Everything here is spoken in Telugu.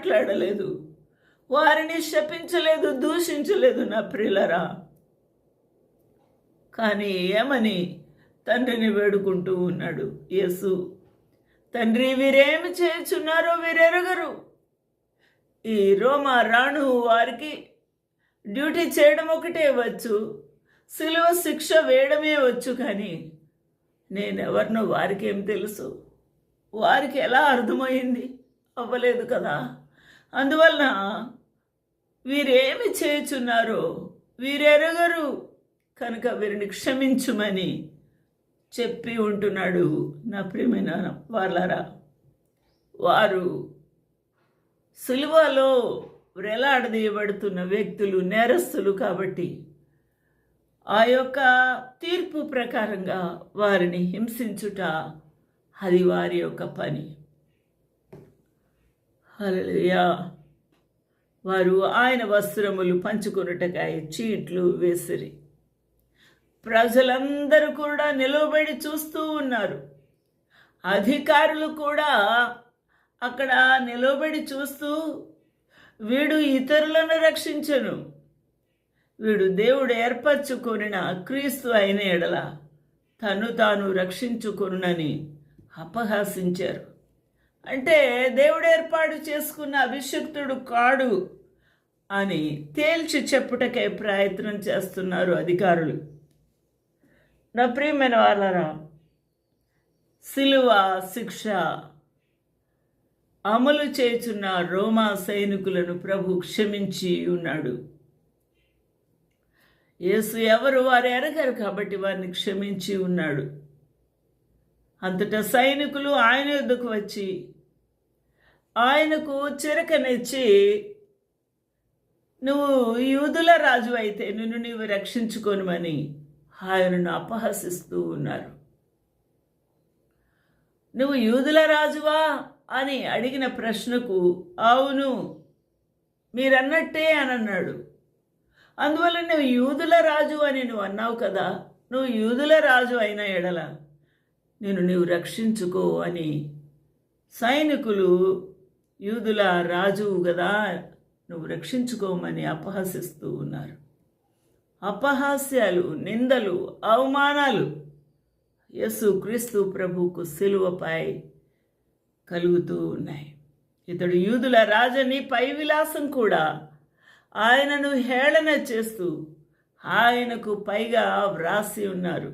మాట్లాడలేదు. వారిని శపించలేదు దూషించలేదు నా ప్రియులరా. కానీ ఏమని తండ్రిని వేడుకుంటూ ఉన్నాడు యేసు. తండ్రి వీరేమి చేయుచున్నారో వీరెరగరు. ఈ రోమా రాణు వారికి డ్యూటీ చేయడం ఒకటే వచ్చు సిలువ శిక్ష వేయడమే వచ్చు కానీ నేనెవరినో వారికేం తెలుసు. వారికి ఎలా అర్థమైంది? అవ్వలేదు కదా. అందువలన వీరేమి చేయుచున్నారో వీరెరగరు కనుక వీరిని క్షమించుమని చెప్పి ఉంటున్నాడు నా ప్రియమైన వాళ్ళారా వారు సులువలో వ్రెలాడదీయబడుతున్న వ్యక్తులు నేరస్తులు కాబట్టి ఆ యొక్క తీర్పు ప్రకారంగా వారిని హింసించుట అది వారి యొక్క పని. హలలుయా వారు ఆయన వస్త్రములు పంచుకొనుటకాయ చీట్లు వేసిరి. ప్రజలందరూ కూడా నిలబడి చూస్తూ ఉన్నారు. అధికారులు కూడా అక్కడ నిలబడి చూస్తూ వీడు ఇతరులను రక్షించను. వీడు దేవుడు ఏర్పరచుకొనిన క్రీస్తు అయిన ఎడల తను తాను రక్షించుకొనునని అపహాసించారు. అంటే దేవుడు ఏర్పాటు చేసుకున్న అభిషక్తుడు కాడు అని తేల్చి చెప్పుటకే ప్రయత్నం చేస్తున్నారు అధికారులు. నా ప్రియమైన వాళ్ళరా సిలువ శిక్ష అమలు చేస్తున్న రోమా సైనికులను ప్రభు క్షమించి ఉన్నాడు. యేసు ఎవరు వారు ఎరగరు కాబట్టి వారిని క్షమించి ఉన్నాడు. అంతటా సైనికులు ఆయన యుద్ధకు వచ్చి ఆయనకు చిరకనిచ్చి నువ్వు యూదుల రాజు అయితే నిన్ను నీవు రక్షించుకోనమని ఆయనను అపహసిస్తూ ఉన్నారు. నువ్వు యూదుల రాజువా? అని అడిగిన ప్రశ్నకు అవును మీరన్నట్టే అని అన్నాడు. అందువల్ల నువ్వు యూదుల రాజు అని నువ్వు అన్నావు కదా నువ్వు యూదుల రాజు అయిన ఎడల నేను నీవు రక్షించుకో అని సైనికులు యూదుల రాజువు కదా నువ్వు రక్షించుకోమని అపహసిస్తూ ఉన్నారు. అపహాస్యాలు నిందలు అవమానాలు యస్సు క్రీస్తు ప్రభువుకు సిలువపై కలుగుతూ ఉన్నాయి. ఇతడు యూదుల రాజని పై విలాసం కూడా ఆయనను హేళన చేస్తూ ఆయనకు పైగా వ్రాసి ఉన్నారు.